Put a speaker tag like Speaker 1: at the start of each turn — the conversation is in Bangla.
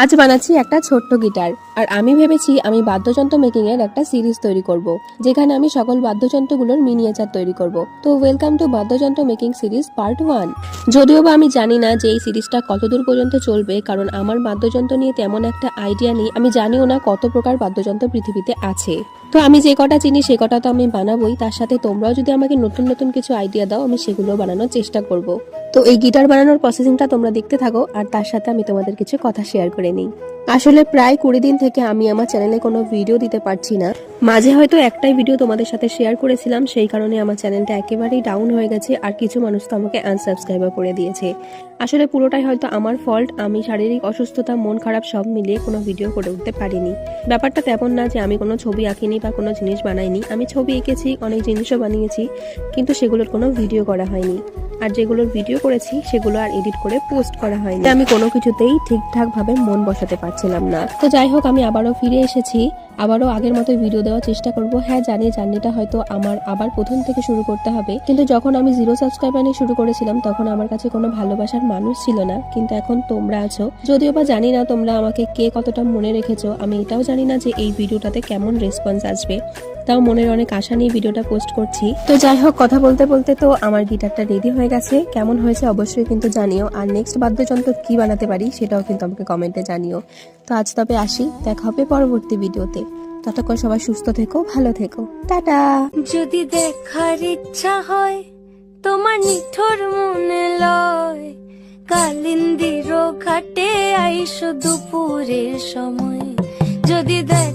Speaker 1: আজ বানাচ্ছি একটা ছোট্ট গিটার। আর আমি ভেবেছি আমি বাদ্যযন্ত্র মেকিং এর একটা সিরিজ তৈরি করব, যেখানে আমি সকল বাদ্যযন্ত্রগুলোর মিনিয়েচার তৈরি করব। তো ওয়েলকাম টু বাদ্যযন্ত্র মেকিং সিরিজ পার্ট ওয়ান যদিও বা আমি জানি না যে এই সিরিজটা কতদূর পর্যন্ত চলবে, কারণ আমার বাদ্যযন্ত্র নিয়ে তেমন একটা আইডিয়া নেই। আমি জানিও না কত প্রকার বাদ্যযন্ত্র পৃথিবীতে আছে। তো আমি যে কটা চিনি, সে কটা তো আমি বানাবোই। তার সাথে তোমরাও যদি আমাকে নতুন নতুন কিছু আইডিয়া দাও, আমি সেগুলো বানানোর চেষ্টা করব। তো এই গিটার বানানোর প্রসেসিংটা তোমরা দেখতে থাকো, আর তার সাথে আমি তোমাদের কিছু কথা শেয়ার করে নিই। আসলে প্রায় কুড়ি দিন থেকে আমি আমার চ্যানেলে কোনো ভিডিও দিতে পারছি না। মাঝে হয়তো একটাই ভিডিও তোমাদের সাথে শেয়ার করেছিলাম, সেই কারণে আমার চ্যানেলটা একেবারেই ডাউন হয়ে গেছে আর কিছু মানুষ তো আমাকে আনসাবস্ক্রাইবার করে দিয়েছে। আসলে পুরোটাই হয়তো আমার ফল্ট আমি শারীরিক অসুস্থতা, মন খারাপ সব মিলিয়ে কোনো ভিডিও করে উঠতে পারিনি। ব্যাপারটা তেমন না যে আমি কোনো ছবি আঁকিনি বা কোনো জিনিস বানাইনি, আমি ছবি এঁকেছি, অনেক জিনিসও বানিয়েছি, কিন্তু সেগুলোর কোনো ভিডিও করা হয়নি। আর যেগুলোর ভিডিও করেছি, সেগুলো আর এডিট করে পোস্ট করা হয়নি। আমি কোনো কিছুতেই ঠিকঠাক ভাবে মন বসাতে পারছিলাম না। তো যাই হোক, আমি আবারও ফিরে এসেছি। আবারও আগের মতো ভিডিও দেওয়ার চেষ্টা করব। হ্যাঁ জানি জার্নিটা হয়তো আমার আবার প্রথম থেকে শুরু করতে হবে। কিন্তু যখন আমি জিরো সাবস্ক্রাইবার নিয়ে শুরু করেছিলাম, তখন আমার কাছে কোনো ভালোবাসার মানুষ ছিল না। কিন্তু এখন তোমরা আছো। যদিও বা জানি না তোমরা আমাকে কে কতটা মনে রেখেছো, আমি এটাও জানি না যে এই ভিডিওটাতে কেমন রেসপন্স আসবে। তাও মনের অনেক আশা নিয়ে ভিডিওটা পোস্ট করছি। তো যাই হোক, কথা বলতে বলতে তো আমার গিটারটা রেডি হয়ে গেছে কেমন হয়েছে অবশ্যই কিন্তু জানিও। আর নেক্সট বাদ্যযন্ত্র কি বানাতে পারি সেটাও কিন্তু আমাকে কমেন্টে জানিও। তো আজ তবে আসি, দেখা হবে পরবর্তী ভিডিওতে ততক্ষণ সবাই সুস্থ থেকো, ভালো থেকো। টাটা!
Speaker 2: যদি দেখার ইচ্ছা হয়, তোমার নিঠোর মনে লয়। কালিন্দির ঘাটে আইসো দুপুরের সময়। যদি দেখ